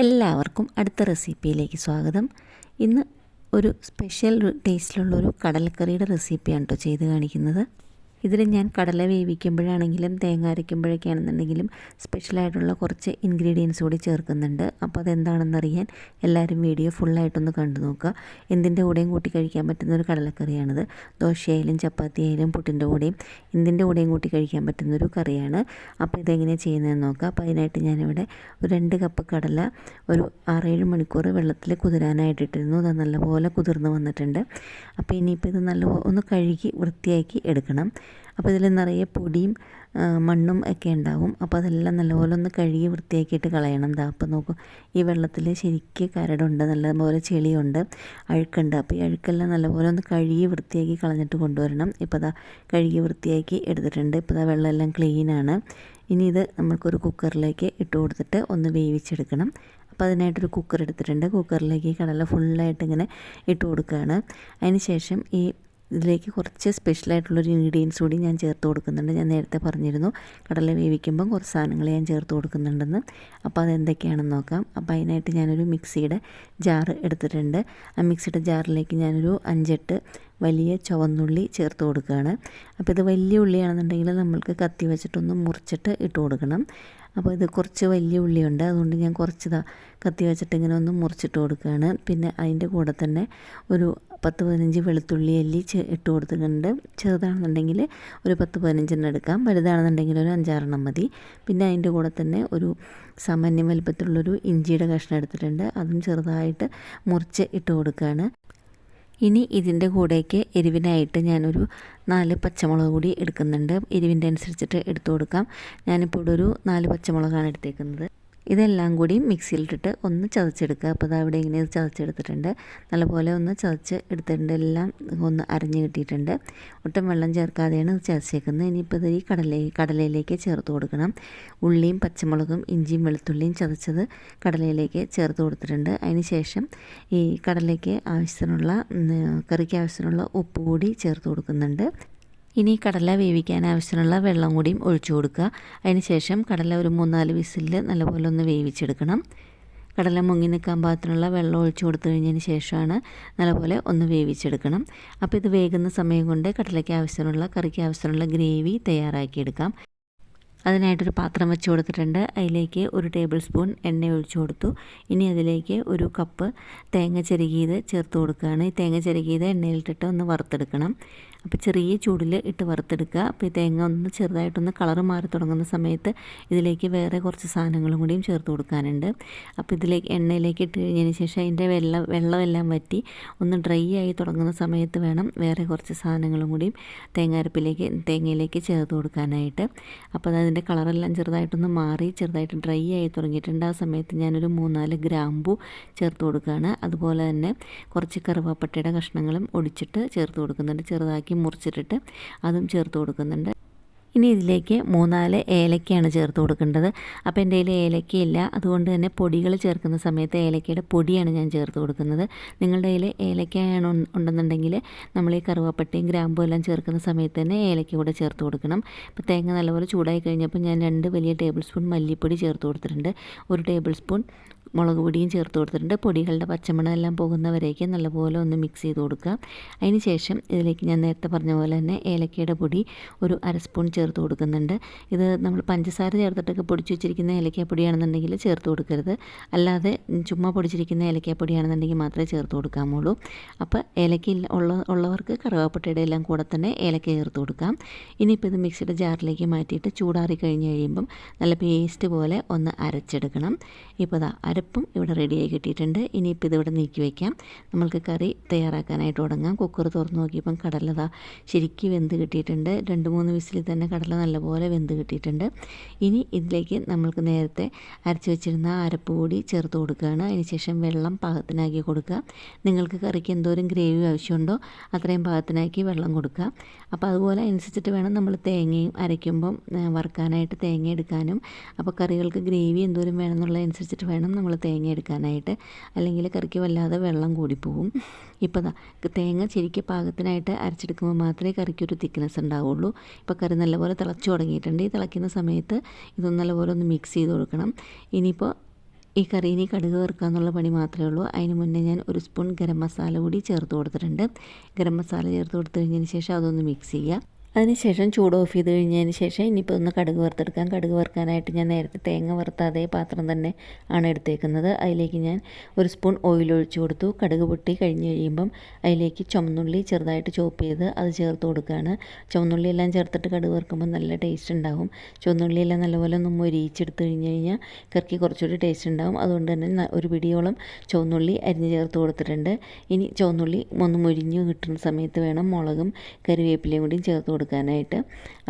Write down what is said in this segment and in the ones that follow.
എല്ലാവർക്കും അടുത്ത റെസിപ്പിയിലേക്ക് സ്വാഗതം. ഇന്ന് ഒരു സ്പെഷ്യൽ ടേസ്റ്റിലുള്ളൊരു കടലക്കറിയുടെ റെസിപ്പിയാണ് കേട്ടോ ചെയ്ത് കാണിക്കുന്നത്. ഇതിൽ ഞാൻ കടല വേവിക്കുമ്പോഴാണെങ്കിലും തേങ്ങ അരയ്ക്കുമ്പോഴൊക്കെ ആണെന്നുണ്ടെങ്കിലും സ്പെഷ്യലായിട്ടുള്ള കുറച്ച് ഇൻഗ്രീഡിയൻസ് കൂടി ചേർക്കുന്നുണ്ട്. അപ്പോൾ അതെന്താണെന്നറിയാൻ എല്ലാവരും വീഡിയോ ഫുള്ളായിട്ടൊന്ന് കണ്ടു നോക്കുക. എന്തിന്റെ കൂടെയും കൂട്ടി കഴിക്കാൻ പറ്റുന്ന ഒരു കടലക്കറിയാണിത്. ദോശയായാലും ചപ്പാത്തി ആയാലും പുട്ടിന്റെ കൂടെയും എന്തിന്റെ കൂടെയും കൂട്ടി കഴിക്കാൻ പറ്റുന്നൊരു കറിയാണ്. അപ്പോൾ ഇതെങ്ങനെയാണ് ചെയ്യുന്നതെന്ന് നോക്കുക. അപ്പോൾ അതിനായിട്ട് ഞാനിവിടെ ഒരു രണ്ട് കപ്പ് കടല ഒരു ആറേഴ് മണിക്കൂർ വെള്ളത്തിൽ കുതിരാനായിട്ടിട്ടിരുന്നു. അത് നല്ലപോലെ കുതിർന്ന് വന്നിട്ടുണ്ട്. അപ്പോൾ ഇനിയിപ്പോൾ ഇത് നല്ല ഒന്ന് കഴുകി വൃത്തിയാക്കി എടുക്കണം. അപ്പോൾ ഇതിൽ നിറയെ പൊടിയും മണ്ണും ഒക്കെ ഉണ്ടാവും. അപ്പോൾ അതെല്ലാം നല്ലപോലെ ഒന്ന് കഴുകി വൃത്തിയാക്കിയിട്ട് കളയണം. ദാ അപ്പോൾ നോക്കും ഈ വെള്ളത്തിൽ ശരിക്ക് കരടുണ്ട് നല്ലപോലെ ചെളിയുണ്ട് അഴുക്കുണ്ട്. അപ്പോൾ ഈ അഴുക്കെല്ലാം നല്ലപോലെ ഒന്ന് കഴുകി വൃത്തിയാക്കി കളഞ്ഞിട്ട് കൊണ്ടുവരണം. ഇപ്പോൾ ദാ കഴുകി വൃത്തിയാക്കി എടുത്തിട്ടുണ്ട്. ഇപ്പോൾ ദാ വെള്ളമെല്ലാം ക്ലീനാണ് ഇനി ഇത് നമ്മൾക്കൊരു കുക്കറിലേക്ക് ഇട്ട് കൊടുത്തിട്ട് ഒന്ന് വേവിച്ചെടുക്കണം. അപ്പോൾ അതിനായിട്ടൊരു കുക്കർ എടുത്തിട്ടുണ്ട്. കുക്കറിലേക്ക് കടല ഫുള്ളായിട്ട് ഇങ്ങനെ ഇട്ട് കൊടുക്കുകയാണ്. അതിന് ശേഷം ഈ ഇതിലേക്ക് കുറച്ച് സ്പെഷ്യലായിട്ടുള്ളൊരു ഇൻഗ്രീഡിയൻസ് കൂടി ഞാൻ ചേർത്ത് കൊടുക്കുന്നുണ്ട്. ഞാൻ നേരത്തെ പറഞ്ഞിരുന്നു കടല വേവിക്കുമ്പം കുറച്ച് സാധനങ്ങൾ ഞാൻ ചേർത്ത് കൊടുക്കുന്നുണ്ടെന്ന്. അപ്പോൾ അതെന്തൊക്കെയാണെന്ന് നോക്കാം. അപ്പോൾ അതിനായിട്ട് ഞാനൊരു മിക്സിയുടെ ജാർ എടുത്തിട്ടുണ്ട്. ആ മിക്സിയുടെ ജാറിലേക്ക് ഞാനൊരു അഞ്ചെട്ട് വലിയ ചുവന്നുള്ളി ചേർത്ത് കൊടുക്കുകയാണ്. അപ്പോൾ ഇത് വലിയ ഉള്ളിയാണെന്നുണ്ടെങ്കിൽ നമ്മൾക്ക് കത്തി വെച്ചിട്ടൊന്ന് മുറിച്ചിട്ട് ഇട്ട് കൊടുക്കണം. അപ്പോൾ ഇത് കുറച്ച് വലിയ ഉള്ളിയുണ്ട്. അതുകൊണ്ട് ഞാൻ കുറച്ച് കത്തി വെച്ചിട്ട് ഇങ്ങനെ ഒന്ന് മുറിച്ചിട്ട് കൊടുക്കുകയാണ്. പിന്നെ അതിന്റെ കൂടെ തന്നെ ഒരു പത്ത് പതിനഞ്ച് വെളുത്തുള്ളി അല്ലി ഇട്ട് കൊടുത്തിട്ടുണ്ട്. ചെറുതാണെന്നുണ്ടെങ്കിൽ ഒരു പത്ത് പതിനഞ്ചെണ്ണം എടുക്കാം. വലുതാണെന്നുണ്ടെങ്കിൽ ഒരു അഞ്ചാറെണ്ണം മതി. പിന്നെ അതിന്റെ കൂടെ തന്നെ ഒരു സാമാന്യ വലുപ്പത്തിലുള്ളൊരു ഇഞ്ചിയുടെ കഷ്ണം എടുത്തിട്ടുണ്ട്. അതും ചെറുതായിട്ട് മുറിച്ച് ഇട്ട് കൊടുക്കുകയാണ്. ഇനി ഇതിന്റെ കൂടേക്ക് എരിവിനായിട്ട് ഞാനൊരു നാല് പച്ചമുളക് കൂടി എടുക്കുന്നുണ്ട്. എരിവിന്റെ അനുസരിച്ചിട്ട് എടുത്തു കൊടുക്കാം. ഞാനിപ്പോൾ ഒരു നാല് പച്ചമുളകാണ് എടുത്തേക്കുന്നത്. ഇതെല്ലാം കൂടി മിക്സിയിലിട്ടിട്ട് ഒന്ന് ചതച്ചെടുക്കുക. അപ്പോൾ അത് അവിടെ ഇങ്ങനെ ചതച്ചെടുത്തിട്ടുണ്ട്. നല്ലപോലെ ഒന്ന് ചതച്ച് എടുത്തിട്ടുണ്ട്. എല്ലാം ഒന്ന് അരഞ്ഞ് കിട്ടിയിട്ടുണ്ട്. ഒട്ടും വെള്ളം ചേർക്കാതെയാണ് ഇത് ചതച്ചേക്കുന്നത്. ഇനിയിപ്പോൾ ഇത് ഈ കടല കടലയിലേക്ക് ചേർത്ത് കൊടുക്കണം. ഉള്ളിയും പച്ചമുളകും ഇഞ്ചിയും വെളുത്തുള്ളിയും ചതച്ചത് കടലയിലേക്ക് ചേർത്ത് കൊടുത്തിട്ടുണ്ട്. അതിന് ശേഷം ഈ കടലയ്ക്ക് ആവശ്യത്തിനുള്ള കറിക്ക് ആവശ്യത്തിനുള്ള ഉപ്പ് കൂടി ചേർത്ത് കൊടുക്കുന്നുണ്ട്. ഇനി കടല വേവിക്കാൻ ആവശ്യമുള്ള വെള്ളം കൂടിയും ഒഴിച്ചു കൊടുക്കുക. അതിന് ശേഷം കടല ഒരു മൂന്നാൽ വിസിലിൽ നല്ലപോലെ ഒന്ന് വേവിച്ചെടുക്കണം. കടല മുങ്ങി നിൽക്കാൻ പാകത്തിനുള്ള വെള്ളം ഒഴിച്ചു കൊടുത്തു കഴിഞ്ഞതിന് ശേഷമാണ് നല്ലപോലെ ഒന്ന് വേവിച്ചെടുക്കണം. അപ്പോൾ ഇത് വേകുന്ന സമയം കൊണ്ട് കടലയ്ക്ക് ആവശ്യമുള്ള കറിക്ക് ആവശ്യമുള്ള ഗ്രേവി തയ്യാറാക്കിയെടുക്കാം. അതിനായിട്ടൊരു പാത്രം വെച്ച് കൊടുത്തിട്ടുണ്ട്. അതിലേക്ക് ഒരു ടേബിൾ സ്പൂൺ എണ്ണ ഒഴിച്ചു കൊടുത്തു. ഇനി അതിലേക്ക് ഒരു കപ്പ് തേങ്ങ ചെരുകിയത് ചേർത്ത് കൊടുക്കുകയാണ്. ഈ തേങ്ങ ചെരുകിയത് എണ്ണയിലിട്ടിട്ട് ഒന്ന് വറുത്തെടുക്കണം. അപ്പോൾ ചെറിയ ചൂടിൽ ഇട്ട് വറുത്തെടുക്കുക. അപ്പോൾ ഈ തേങ്ങ ഒന്ന് ചെറുതായിട്ടൊന്ന് കളർ മാറി തുടങ്ങുന്ന സമയത്ത് ഇതിലേക്ക് വേറെ കുറച്ച് സാധനങ്ങളും കൂടിയും ചേർത്ത് കൊടുക്കാനുണ്ട്. അപ്പോൾ ഇതിലേക്ക് എണ്ണയിലേക്ക് ഇട്ട് കഴിഞ്ഞതിന് ശേഷം അതിന്റെ വെള്ളം വെള്ളമെല്ലാം വറ്റി ഒന്ന് ഡ്രൈ ആയി തുടങ്ങുന്ന സമയത്ത് വേണം വേറെ കുറച്ച് സാധനങ്ങളും കൂടിയും തേങ്ങാരപ്പിലേക്ക് തേങ്ങയിലേക്ക് ചേർത്ത് കൊടുക്കാനായിട്ട്. അപ്പോൾ അതിന്റെ കളറെല്ലാം ചെറുതായിട്ടൊന്ന് മാറി ചെറുതായിട്ട് ഡ്രൈ ആയി തുടങ്ങിയിട്ടുണ്ട്. ആ സമയത്ത് ഞാനൊരു മൂന്നാൽ ഗ്രാമ്പു ചേർത്ത് കൊടുക്കുകയാണ്. അതുപോലെ തന്നെ കുറച്ച് കറുവാപ്പട്ടയുടെ കഷ്ണങ്ങളും ഒടിച്ചിട്ട് ചേർത്ത് കൊടുക്കുന്നുണ്ട്. ചെറുതാക്കി മുറിച്ചിട്ടിട്ട് അതും ചേർത്ത് കൊടുക്കുന്നുണ്ട്. ഇനി ഇതിലേക്ക് മൂന്നാൽ ഏലക്കയാണ് ചേർത്ത് കൊടുക്കേണ്ടത്. അപ്പോൾ എന്റെ കയ്യിൽ ഏലക്കയില്ല. അതുകൊണ്ട് തന്നെ പൊടികൾ ചേർക്കുന്ന സമയത്ത് ഏലക്കയുടെ പൊടിയാണ് ഞാൻ ചേർത്ത് കൊടുക്കുന്നത്. നിങ്ങളുടെ കയ്യിൽ ഏലക്കയാണ് ഉണ്ടെന്നുണ്ടെങ്കിൽ നമ്മൾ ഈ കറുവാപ്പട്ടയും ഗ്രാമ്പും എല്ലാം ചേർക്കുന്ന സമയത്ത് തന്നെ ഏലക്ക കൂടെ ചേർത്ത് കൊടുക്കണം. ഇപ്പോൾ തേങ്ങ നല്ലപോലെ ചൂടായി കഴിഞ്ഞപ്പോൾ ഞാൻ രണ്ട് വലിയ ടേബിൾ സ്പൂൺ മല്ലിപ്പൊടി ചേർത്ത് കൊടുത്തിട്ടുണ്ട്. ഒരു ടേബിൾ സ്പൂൺ മുളക് പൊടിയും ചേർത്ത് കൊടുത്തിട്ടുണ്ട്. പൊടികളുടെ പച്ചമണം എല്ലാം പോകുന്നവരേക്ക് നല്ലപോലെ ഒന്ന് മിക്സ് ചെയ്ത് കൊടുക്കുക. അതിന് ശേഷം ഇതിലേക്ക് ഞാൻ നേരത്തെ പറഞ്ഞ പോലെ തന്നെ ഏലക്കയുടെ പൊടി ഒരു അര സ്പൂൺ ചേർത്ത് കൊടുക്കുന്നുണ്ട്. ഇത് നമ്മൾ പഞ്ചസാര ചേർത്തിട്ടൊക്കെ പൊടിച്ച് വെച്ചിരിക്കുന്ന ഏലക്കാപ്പൊടിയാണെന്നുണ്ടെങ്കിൽ ചേർത്ത് കൊടുക്കരുത്. അല്ലാതെ ചുമ്മാ പൊടിച്ചിരിക്കുന്ന ഏലക്കാപ്പൊടിയാണെന്നുണ്ടെങ്കിൽ മാത്രമേ ചേർത്ത് കൊടുക്കാമുള്ളൂ അപ്പോൾ ഏലക്ക ഉള്ള ഉള്ളവർക്ക് കറുവാപ്പട്ടയുടെ എല്ലാം കൂടെ തന്നെ ഏലക്ക ചേർത്ത് കൊടുക്കാം. ഇനിയിപ്പോൾ ഇത് മിക്സിയുടെ ജാറിലേക്ക് മാറ്റിയിട്ട് ചൂടാറി കഴിഞ്ഞ് കഴിയുമ്പം നല്ല പേസ്റ്റ് പോലെ ഒന്ന് അരച്ചെടുക്കണം. ഇപ്പോൾ ഇതാ അരപ്പും ഇവിടെ റെഡിയായി കിട്ടിയിട്ടുണ്ട്. ഇനിയിപ്പോൾ ഇതിവിടെ നീക്കി വയ്ക്കാം നമ്മൾക്ക് കറി തയ്യാറാക്കാനായിട്ട് തുടങ്ങാം. കുക്കർ തുറന്ന് നോക്കിയപ്പം കടലത ശരിക്കും വെന്ത് കിട്ടിയിട്ടുണ്ട്. രണ്ട് മൂന്ന് വിസിലിൽ തന്നെ കടല നല്ലപോലെ വെന്ത് കിട്ടിയിട്ടുണ്ട്. ഇനി ഇതിലേക്ക് നമ്മൾക്ക് നേരത്തെ അരച്ച് വെച്ചിരുന്ന അരപ്പ് കൂടി ചേർത്ത് കൊടുക്കുകയാണ്. അതിനുശേഷം വെള്ളം പാകത്തിനാക്കി കൊടുക്കുക. നിങ്ങൾക്ക് കറിക്ക് എന്തോരം ഗ്രേവി ആവശ്യമുണ്ടോ അത്രയും പാകത്തിനാക്കി വെള്ളം കൊടുക്കുക. അപ്പോൾ അതുപോലെ അനുസരിച്ചിട്ട് വേണം നമ്മൾ തേങ്ങയും അരയ്ക്കുമ്പം വറുക്കാനായിട്ട് തേങ്ങ എടുക്കാനും. അപ്പോൾ കറികൾക്ക് ഗ്രേവി എന്തോരം വേണമെന്നുള്ളതനുസരിച്ചിട്ട് വേണം നമ്മൾ തേങ്ങ എടുക്കാനായിട്ട്. അല്ലെങ്കിൽ കറിക്ക് വല്ലാതെ വെള്ളം കൂടിപ്പോവും. ഇപ്പോൾ തേങ്ങ ശരിക്കും പാകത്തിനായിട്ട് അരച്ചെടുക്കുമ്പോൾ മാത്രമേ കറിക്കൊരു തിക്നെസ് ഉണ്ടാവുള്ളൂ. ഇപ്പോൾ കറി നല്ലപോലെ തിളച്ചു തുടങ്ങിയിട്ടുണ്ട്. ഈ തിളയ്ക്കുന്ന സമയത്ത് ഇതൊന്ന് നല്ലപോലെ ഒന്ന് മിക്സ് ചെയ്ത് കൊടുക്കണം. ഇനിയിപ്പോൾ ഈ കറിയിനി കടുക് വറുക്കുക എന്നുള്ള പണി മാത്രമേ ഉള്ളൂ. അതിന് മുന്നേ ഞാൻ ഒരു സ്പൂൺ ഗരം മസാല കൂടി ചേർത്ത് കൊടുത്തിട്ടുണ്ട്. ഗരം മസാല ചേർത്ത് കൊടുത്തു കഴിഞ്ഞതിന് ശേഷം അതൊന്ന് മിക്സ് ചെയ്യുക. അതിനുശേഷം ചൂട് ഓഫ് ചെയ്ത് കഴിഞ്ഞതിന് ശേഷം ഇനിയിപ്പോൾ ഒന്ന് കടുക് വറുത്തെടുക്കാം. കടുക് വറുക്കാനായിട്ട് ഞാൻ നേരത്തെ തേങ്ങ വറുത്ത അതേ പാത്രം തന്നെ ആണ് എടുത്തേക്കുന്നത്. അതിലേക്ക് ഞാൻ ഒരു സ്പൂൺ ഓയിൽ ഒഴിച്ചു കൊടുത്തു. കടുക് പൊട്ടി കഴിഞ്ഞ് കഴിയുമ്പം അതിലേക്ക് ചുമന്നുള്ളി ചെറുതായിട്ട് ചോപ്പ് ചെയ്ത് അത് ചേർത്ത് കൊടുക്കുകയാണ്. ചുമന്നുള്ളി എല്ലാം ചേർത്തിട്ട് കടുക് വറുക്കുമ്പോൾ നല്ല ടേസ്റ്റ് ഉണ്ടാവും. ചുവന്നുള്ളി എല്ലാം നല്ലപോലെ ഒന്ന് മൊരിയിച്ചെടുത്ത് കഴിഞ്ഞ് കഴിഞ്ഞാൽ കറിക്ക് കുറച്ചുകൂടി ടേസ്റ്റ് ഉണ്ടാവും. അതുകൊണ്ട് തന്നെ ഒരു പിടിയോളം ചുവന്നുള്ളി അരിഞ്ഞ് ചേർത്ത് കൊടുത്തിട്ടുണ്ട്. ഇനി ചുവന്നുള്ളി ഒന്ന് മൊരിഞ്ഞ് കിട്ടുന്ന സമയത്ത് വേണം മുളകും കറിവേപ്പിലയും കൂടിയും ചേർത്ത് കൊടുക്കുക കൊടുക്കാനായിട്ട്.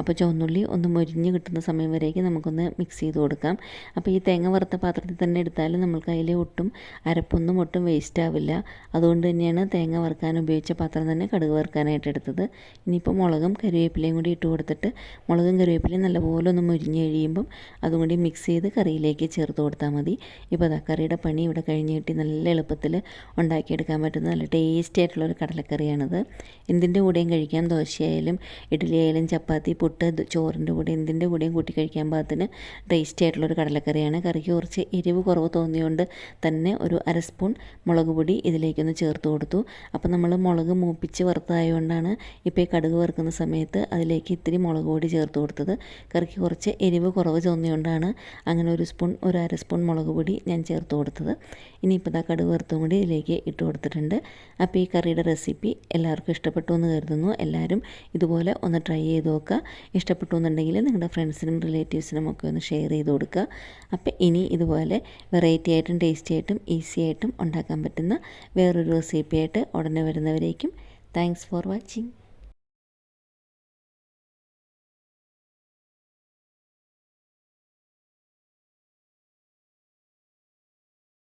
അപ്പോൾ ചുവന്നുള്ളി ഒന്ന് മൊരിഞ്ഞ് കിട്ടുന്ന സമയം വരേക്ക് നമുക്കൊന്ന് മിക്സ് ചെയ്ത് കൊടുക്കാം. അപ്പോൾ ഈ തേങ്ങ വറുത്ത പാത്രത്തിൽ തന്നെ എടുത്താലും നമുക്ക് അതിൽ ഒട്ടും അരപ്പൊന്നും ഒട്ടും വേസ്റ്റ് ആവില്ല. അതുകൊണ്ട് തന്നെയാണ് തേങ്ങ വറുക്കാൻ ഉപയോഗിച്ച പാത്രം തന്നെ കടുക് വറുക്കാനായിട്ട് എടുത്തത്. ഇനിയിപ്പോൾ മുളകും കറിവേപ്പിലയും കൂടി ഇട്ട് കൊടുത്തിട്ട് മുളകും കറിവേപ്പിലയും നല്ലപോലെ ഒന്ന് മുരിഞ്ഞ് കഴിയുമ്പം അതും കൂടി മിക്സ് ചെയ്ത് കറിയിലേക്ക് ചേർത്ത് കൊടുത്താൽ മതി. ഇപ്പോൾ കറിയുടെ പണി ഇവിടെ കഴിഞ്ഞ് കിട്ടി. നല്ല എളുപ്പത്തിൽ ഉണ്ടാക്കിയെടുക്കാൻ പറ്റുന്ന നല്ല ടേസ്റ്റി ആയിട്ടുള്ള ഒരു കടലക്കറിയാണിത്. എന്തിന്റെ കൂടെയും കഴിക്കാം. ദോശയായാലും ഇഡ്ഡലി ആയാലും ചപ്പാത്തി പുട്ട് ചോറിന്റെ കൂടെ എന്തിന്റെ കൂടെയും കൂട്ടി കഴിക്കാൻ പാകത്തിന് ടേസ്റ്റി ആയിട്ടുള്ളൊരു കടലക്കറിയാണ്. കറിക്ക് കുറച്ച് എരിവ് കുറവ് തോന്നിയുകൊണ്ട് തന്നെ ഒരു അര സ്പൂൺ മുളക് പൊടി ഇതിലേക്കൊന്ന് ചേർത്ത് കൊടുത്തു. അപ്പോൾ നമ്മൾ മുളക് മൂപ്പിച്ച് വറുത്തതായതുകൊണ്ടാണ് ഇപ്പോൾ ഈ കടുക് വറുക്കുന്ന സമയത്ത് അതിലേക്ക് ഇത്തിരി മുളക് പൊടി ചേർത്ത് കൊടുത്തത്. കറിക്ക് കുറച്ച് എരിവ് കുറവ് തോന്നിയുകൊണ്ടാണ് അങ്ങനെ ഒരു സ്പൂൺ ഒരു അര സ്പൂൺ മുളക് പൊടി ഞാൻ ചേർത്ത് കൊടുത്തത്. ഇനിയിപ്പോൾ ഇതാ കടുക് വറുത്തും കൂടി ഇതിലേക്ക് ഇട്ട് കൊടുത്തിട്ടുണ്ട്. അപ്പോൾ ഈ കറിയുടെ റെസിപ്പി എല്ലാവർക്കും ഇഷ്ടപ്പെട്ടു എന്ന് കരുതുന്നു. എല്ലാവരും ഇതുപോലെ ഒന്ന് ട്രൈ ചെയ്ത് നോക്കുക. ഇഷ്ടപ്പെട്ടു എന്നുണ്ടെങ്കിൽ നിങ്ങളുടെ ഫ്രണ്ട്സിനും റിലേറ്റീവ്സിനും ഒക്കെ ഒന്ന് ഷെയർ ചെയ്ത് കൊടുക്കുക. അപ്പോൾ ഇനി ഇതുപോലെ വെറൈറ്റി ആയിട്ടും ടേസ്റ്റി ആയിട്ടും ഈസി ആയിട്ടും ഉണ്ടാക്കാൻ പറ്റുന്ന വേറൊരു റെസിപ്പി ആയിട്ട് ഉടനെ വരുന്നവരേക്കും. Thanks for watching